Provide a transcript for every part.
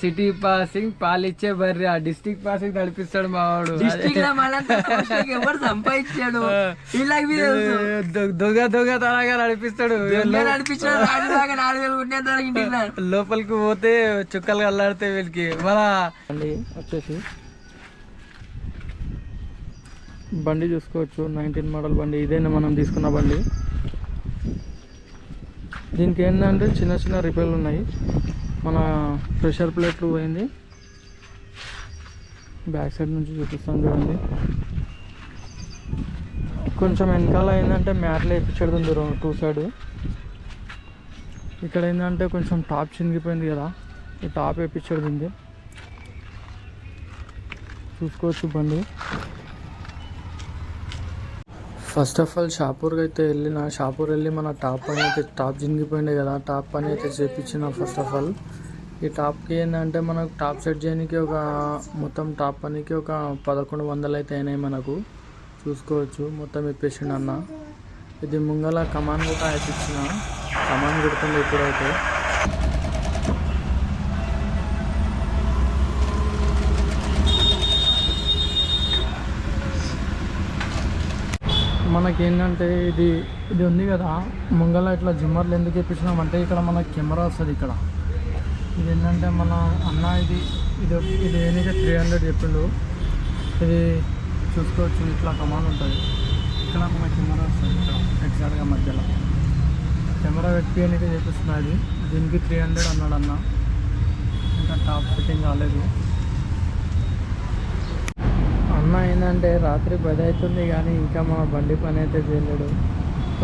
City passing పాలిచ్చే బర్రె. ఆ డిస్టిక్ పాసింగ్ నడిపిస్తాడు మావాడు. లో ఎవరు సంపాదించాడు? దొంగ దొంగ తనగా నడిపిస్తాడు. లోపలికి పోతే చుక్కలు కల్లాడితే వీళ్ళకి. మన వచ్చేసి. బండి చూసుకోవచ్చు. నైన్టీన్ మోడల్ బండి. ఇదేనా మనం తీసుకున్న బండి. దీనికి ఏంటంటే చిన్న చిన్న రిపేర్లు ఉన్నాయి. మన ప్రెషర్ ప్లేట్లు పోయింది. బ్యాక్ సైడ్ నుంచి చూపిస్తాను చూడండి. కొంచెం వెనకాల ఏంటంటే మ్యాట్లు వేయించడం దూరం టూ సైడ్. ఇక్కడ ఏంటంటే కొంచెం టాప్ చినిగిపోయింది కదా ఈ టాప్ వేయించడం ఉంది. చూసుకోవచ్చు బండి. ఫస్ట్ ఆఫ్ ఆల్ షాపూర్కి అయితే వెళ్ళిన షాపూర్ వెళ్ళి మన టాప్ పని అయితే టాప్ జినిగిపోయింది కదా టాప్ పని అయితే చేపించిన ఫస్ట్ ఆఫ్ ఆల్ ఈ టాప్కి ఏంటంటే మనకు టాప్ సెట్ చేయడానికి ఒక మొత్తం టాప్ పనికి ఒక పదకొండు వందలు అయితే అయినాయి మనకు. చూసుకోవచ్చు మొత్తం ఇప్పేసిండు అన్న. ఇది ముంగల కమాన్ కూడా వేయించిన కమాన్ పెడుతుంది ఇప్పుడైతే. మనకేంటంటే ఇది ఇది ఉంది కదా. ముంగల ఇట్లా జిమ్మర్లు ఎందుకు ఇప్పించినామంటే ఇక్కడ మనకి కెమెరా వస్తుంది ఇక్కడ. ఇది ఏంటంటే మన అన్న ఇది ఇది ఇది ఏనిక త్రీ హండ్రెడ్ చెప్పిండు ఇది చూసుకోవచ్చు ఇట్లా కమాన్ ఉంటుంది. ఇక్కడ మన కెమెరా వస్తుంది ఇక్కడ ఎగ్జాక్ట్గా మధ్యలో. కెమెరా పెట్టి చేపిస్తున్నా ఇది దీనికి త్రీ హండ్రెడ్ అన్నాడు అన్న ఇంకా టాప్ ఫిట్టింగ్ కాలేదు అన్న ఏంటంటే రాత్రి పది అవుతుంది కానీ ఇంకా మా బండి పని అయితే చేయలేడు.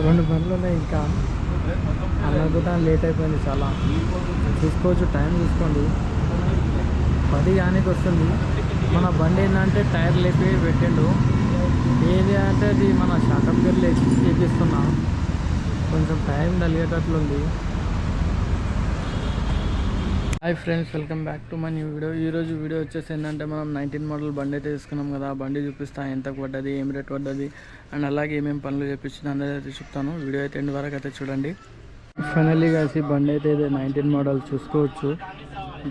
రెండు బండ్లు ఉన్నాయి ఇంకా. అన్న కూడా లేట్ అయిపోయింది చాలా. చూసుకోవచ్చు టైం చూసుకోండి. పది కానీ వస్తుంది. మన బండి ఏంటంటే టైర్ లేపి పెట్టిండు. ఏది అంటే అది మన షాకప్ గర్లు ఎక్కిస్తున్నా కొంచెం time కలిగేటట్లుంది hi friends welcome back to my new video ఈరోజు వీడియో వచ్చేసి ఏంటంటే మనం నైన్టీన్ మోడల్ బండి అయితే తీసుకున్నాం కదా. ఆ బండి చూపిస్తా ఎంత పడ్డది ఏం రేట్ పడ్డది అండ్ అలాగే ఏమేమి పనులు చేపించింది అందరూ అయితే చెప్తాను. వీడియో అయితే ఎండ్ వరకు అయితే చూడండి. ఫైనల్లీ కలిసి బండి అయితే ఇది నైన్టీన్ మోడల్ చూసుకోవచ్చు.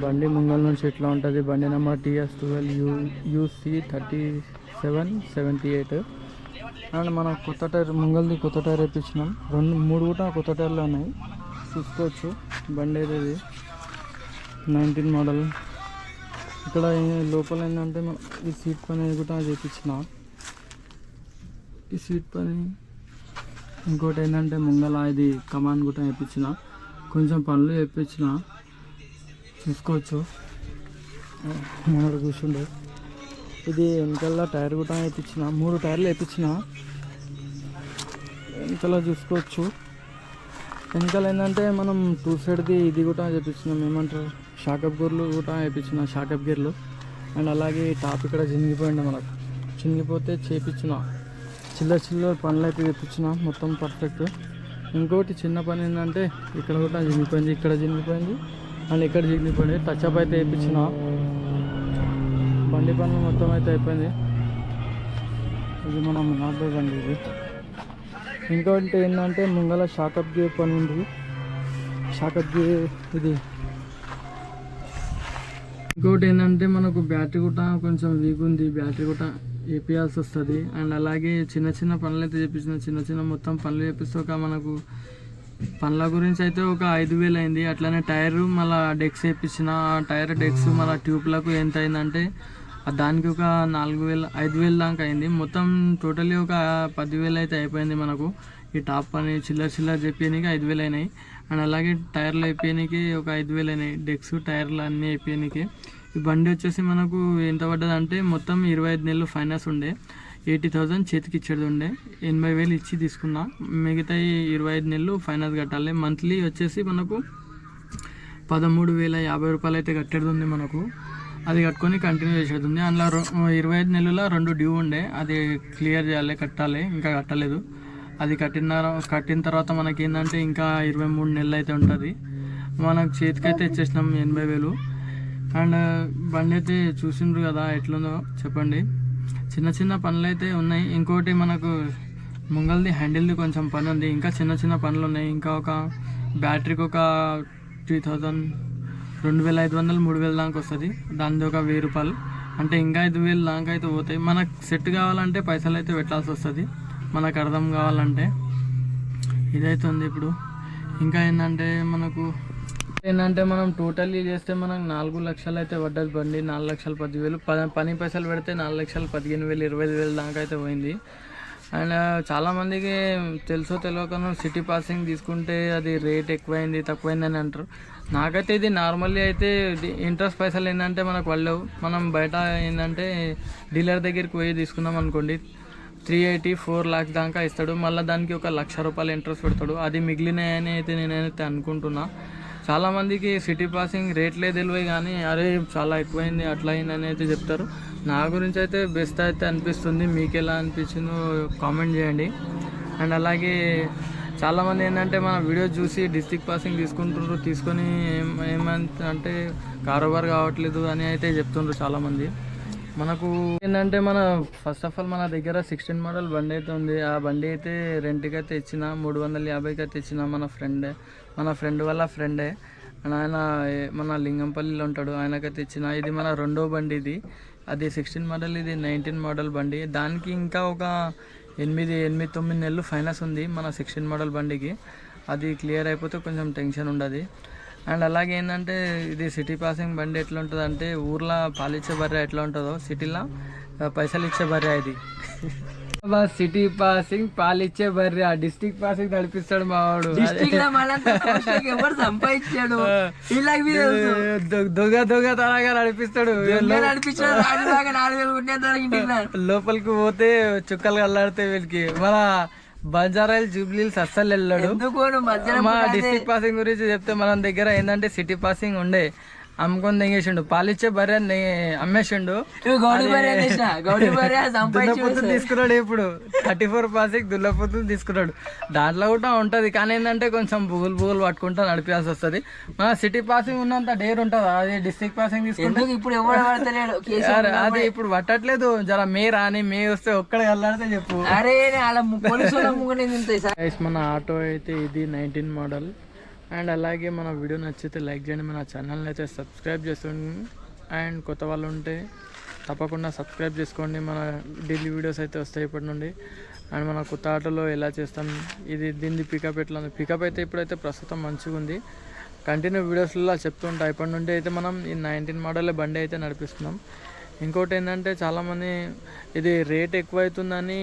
బండి ముంగల్ నుంచి ఎట్లా ఉంటుంది? బండి number TS twelve U UC thirty seven seventy eight and మనం కొత్త టైర్ ముంగల్ది కొత్త టైర్ వేయించినాం రెండు మూడు కూడా కొత్త టైర్లు ఉన్నాయి. చూసుకోవచ్చు. బండి అయితే ఇది. Nineteen model. ఇక్కడ లోపల ఏంటంటే ఈ సీట్ పని కూడా చేపించిన. ఈ సీట్ పని ఇంకోటి ఏంటంటే ముంగల ఇది కమాన్ కూడా వేయించిన కొంచెం పనులు చేయించిన చూసుకోవచ్చు. మనడు కూర్చుండే. ఇది వెనకల్లా టైర్ కూడా వేయించిన మూడు టైర్లు వేయించిన వెనకాల చూసుకోవచ్చు. వెనకాల ఏంటంటే మనం టూ సైడ్ది ఇది కూడా చేపించినాం. ఏమంటారు? షాకప్ గేర్లు కూడా వేయించిన షాకప్ గేర్లు. అండ్ అలాగే టాప్ ఇక్కడ చినిగిపోయింది మనకు. చినిగిపోతే చేపించిన చిల్లర చిల్లర పనులు అయితే చేపించిన మొత్తం పర్ఫెక్ట్ ఇంకోటి చిన్న పని ఏంటంటే ఇక్కడ కూడా చినిగిపోయింది ఇక్కడ చినిగిపోయింది అండ్ ఇక్కడ చినిగిపోయింది. టచ్ అప్ అయితే వేయించిన బండి పనులు మొత్తం అయితే అయిపోయింది. ఇది మనం నార్త్ బండి ఇది. ఇంకోటి ఏంటంటే ముంగల షాకప్ గేర్ పని ఉంది. షాకప్ గేర్ ఇది ఇంకోటి ఏంటంటే మనకు బ్యాటరీ కూడా కొంచెం వీక్ ఉంది. బ్యాటరీ కూడా వేపియాల్సి వస్తుంది. అండ్ అలాగే చిన్న చిన్న పనులు అయితే చేపించిన చిన్న చిన్న మొత్తం పనులు చేపిస్తే ఒక మనకు పనుల గురించి అయితే ఒక ఐదు వేలు అయింది. అట్లానే టైర్ మళ్ళీ డెక్స్ వేయించిన ఆ టైర్ డెక్స్ మళ్ళీ ట్యూబ్లకు ఎంత అయిందంటే దానికి ఒక నాలుగు వేలు ఐదు వేలు దాకా అయింది. మొత్తం టోటల్లీ ఒక పదివేలు అయితే అయిపోయింది మనకు. ఈ టాప్ పని చిల్లర చిల్లర చెప్పేయడానికి ఐదు వేలు అయినాయి. అండ్ అలాగే టైర్లు అయిపోయానికి ఒక ఐదు వేలు అయినాయి. డెక్స్ టైర్లు అన్నీ అయిపోయానికి. ఈ బండి వచ్చేసి మనకు ఎంత పడ్డది అంటే మొత్తం ఇరవై ఐదు నెలలు ఫైనాన్స్ ఉండే. ఎయిటీ థౌజండ్ చేతికి ఇచ్చేది ఉండే. ఎనభై వేలు ఇచ్చి తీసుకున్నా. మిగతా ఇరవై ఐదు నెలలు ఫైనాన్స్ కట్టాలి. మంత్లీ వచ్చేసి మనకు పదమూడు వేల యాభై రూపాయలు అయితే కట్టేది ఉంది మనకు. అది కట్టుకొని కంటిన్యూ చేసేది ఉంది. అందులో ఇరవై ఐదు నెలల రెండు డ్యూ ఉండే. అది క్లియర్ చేయాలి కట్టాలి. ఇంకా కట్టలేదు. అది కట్టిన కట్టిన తర్వాత మనకి ఏంటంటే ఇంకా ఇరవై మూడు నెలలు అయితే ఉంటుంది. మనకు చేతికైతే ఇచ్చేసినాం ఎనభై వేలు. అండ్ బండి అయితే చూసిండ్రు కదా ఎట్లుందో చెప్పండి. చిన్న చిన్న పనులు అయితే ఉన్నాయి. ఇంకోటి మనకు ముంగల్ది హ్యాండిల్ది కొంచెం పని ఉంది ఇంకా చిన్న చిన్న పనులు ఉన్నాయి. ఇంకా ఒక బ్యాటరీకి ఒక త్రీ థౌజండ్ రెండు వేల ఐదు వందలు మూడు వేల దాకా వస్తుంది. దానిది ఒక వెయ్యి రూపాయలు. అంటే ఇంకా ఐదు వేలు దాకా అయితే పోతాయి. మనకు సెట్ కావాలంటే పైసలు అయితే పెట్టాల్సి వస్తుంది. మనకు అర్థం కావాలంటే ఇదైతే ఉంది ఇప్పుడు. ఇంకా ఏంటంటే మనకు ఏంటంటే మనం టోటల్లీ చేస్తే మనకు నాలుగు లక్షలు అయితే పడ్డది బండి. నాలుగు లక్షలు పదివేలు. ప పని పైసలు పెడితే నాలుగు లక్షలు పదిహేను వేలు ఇరవై ఐదు వేలు దాకా అయితే పోయింది. అండ్ చాలామందికి తెలుసో తెలియకనో సిటీ పాసింగ్ తీసుకుంటే అది రేట్ ఎక్కువైంది తక్కువైంది అని అంటారు. నాకైతే ఇది నార్మల్లీ అయితే ఇంట్రెస్ట్ పైసలు ఏంటంటే మనకు వాళ్ళవు మనం బయట ఏంటంటే డీలర్ దగ్గరికి పోయి తీసుకున్నాం అనుకోండి. త్రీ ఎయిటీ ఫోర్ ల్యాక్స్ దాకా ఇస్తాడు. మళ్ళీ దానికి ఒక లక్ష రూపాయలు ఇంట్రెస్ట్ పెడతాడు. అది మిగిలినాయని అయితే నేనైతే అనుకుంటున్నా. చాలామందికి సిటీ పాసింగ్ రేట్లే తెలివే కానీ అరే చాలా ఎక్కువైంది అట్లా అయింది అని అయితే చెప్తారు. నా గురించి అయితే బెస్ట్ అయితే అనిపిస్తుంది. మీకు ఎలా అనిపించిందో కామెంట్ చేయండి. అండ్ అలాగే చాలామంది ఏంటంటే మన వీడియో చూసి డిస్టిక్ పాసింగ్ తీసుకుంటుండ్రు తీసుకొని ఏం ఏమంత అంటే కారోబార్ కావట్లేదు అని అయితే చెప్తుండ్రు చాలామంది మనకు ఏంటంటే మన ఫస్ట్ ఆఫ్ ఆల్ మన దగ్గర సిక్స్టీన్ మోడల్ బండి అయితే ఉంది. ఆ బండి అయితే రెంట్కి అయితే ఇచ్చిన మూడు వందల యాభైకి అయితే ఇచ్చిన మన ఫ్రెండే మన ఫ్రెండ్ వాళ్ళ ఫ్రెండే అండ్ ఆయన మన లింగంపల్లిలో ఉంటాడు. ఆయనకైతే ఇచ్చిన ఇది మన రెండో బండి ఇది. అది సిక్స్టీన్ మోడల్ ఇది నైన్టీన్ మోడల్ బండి. దానికి ఇంకా ఒక ఎనిమిది ఎనిమిది తొమ్మిది నెలలు ఫైనాన్స్ ఉంది మన సిక్స్టీన్ మోడల్ బండికి. అది క్లియర్ అయిపోతే కొంచెం టెన్షన్ ఉండదు. అండ్ అలాగే ఏంటంటే ఇది సిటీ పాసింగ్ బండి ఎట్లా ఉంటుంది అంటే ఊర్లో పాలిచ్చే బర్రె ఎట్లా ఉంటుందో సిటీలో పైసలు ఇచ్చే బర్రె అది సిటీ పాసింగ్ పాలిచ్చే బర్రె డిస్టిక్ పాసింగ్ నడిపిస్తాడు మావాడు ఎవరు సంపాదించాడు? దొంగ దొంగ తరగా నడిపిస్తాడు. లోపలికి పోతే చుక్కలు కల్లాడితే వీళ్ళకి. మన బంజారాయిల్ జూబ్లీల్స్ అస్సలు వెళ్ళాడు. మా డిస్ట్రిక్ట్ పాసింగ్ గురించి చెప్తే మన దగ్గర ఏంటంటే సిటీ పాసింగ్ ఉండే. అమ్ముకొని తెంగేసిండు పాలిచ్చే బర్రె అమ్మేసిండు తీసుకున్నాడు ఇప్పుడు. థర్టీ ఫోర్ పాసింగ్ దుల్లపోతులు తీసుకున్నాడు. దాంట్లో కూడా ఉంటది. కానీ ఏంటంటే కొంచెం బుగులు బుగులు పట్టుకుంటా నడిపించాల్సి వస్తుంది. మన సిటీ పాసింగ్ ఉన్నంత డేర్ ఉంటుంది? అది డిస్ట్రిక్ట్ పాసింగ్ తీసుకుంటే? ఇప్పుడు అది ఇప్పుడు పట్టట్లేదు. జర మే రాని మే వస్తే ఒక్కడ వెళ్ళాడితే చెప్పు. అరే మన ఆటో అయితే ఇది నైన్టీన్ మోడల్. అండ్ అలాగే మన వీడియో నచ్చితే లైక్ చేయండి. మన ఛానల్ని అయితే సబ్స్క్రైబ్ చేసుకోండి అండ్ కొత్త వాళ్ళు ఉంటే తప్పకుండా సబ్స్క్రైబ్ చేసుకోండి. మన డైలీ వీడియోస్ అయితే వస్తాయి ఇప్పటి నుండి. అండ్ మన కొత్త ఆటోలో ఎలా చేస్తాం? ఇది దీన్ని పికప్ ఎట్లా ఉంది? పికప్ అయితే ఇప్పుడైతే ప్రస్తుతం మంచిగా ఉంది. కంటిన్యూ వీడియోస్లో చెప్తుంటా ఇప్పటి నుండి అయితే మనం ఈ నైన్టీన్ మోడల్ బండి అయితే నడిపిస్తున్నాం. ఇంకోటి ఏంటంటే చాలామంది ఇది రేట్ ఎక్కువ అవుతుందని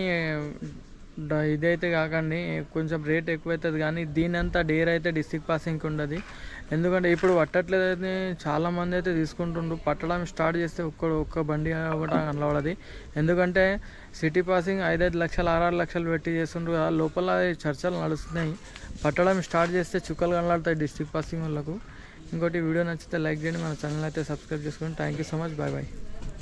ఇదైతే కాకండి కొంచెం రేట్ ఎక్కువ అవుతుంది కానీ దీని అంతా డేర్ అయితే డిస్టిక్ పాసింగ్ ఉండదు. ఎందుకంటే ఇప్పుడు పట్టట్లేదు అయితే చాలా మంది అయితే తీసుకుంటుండ్రు. పట్టడం స్టార్ట్ చేస్తే ఒక్క ఒక్క బండి అవ్వడం కనబడది. ఎందుకంటే సిటీ పాసింగ్ ఐదైదు లక్షలు ఆరారు లక్షలు పెట్టి చేస్తుండ్రు కదా లోపల చర్చలు నడుస్తున్నాయి. పట్టడం స్టార్ట్ చేస్తే చుక్కలు కనబడతాయి డిస్టిక్ పాసింగ్ వాళ్ళకు. ఇంకోటి వీడియో నచ్చితే లైక్ చేయండి. మన ఛానల్ అయితే సబ్స్క్రైబ్ చేసుకోండి thank you so much. Bye bye.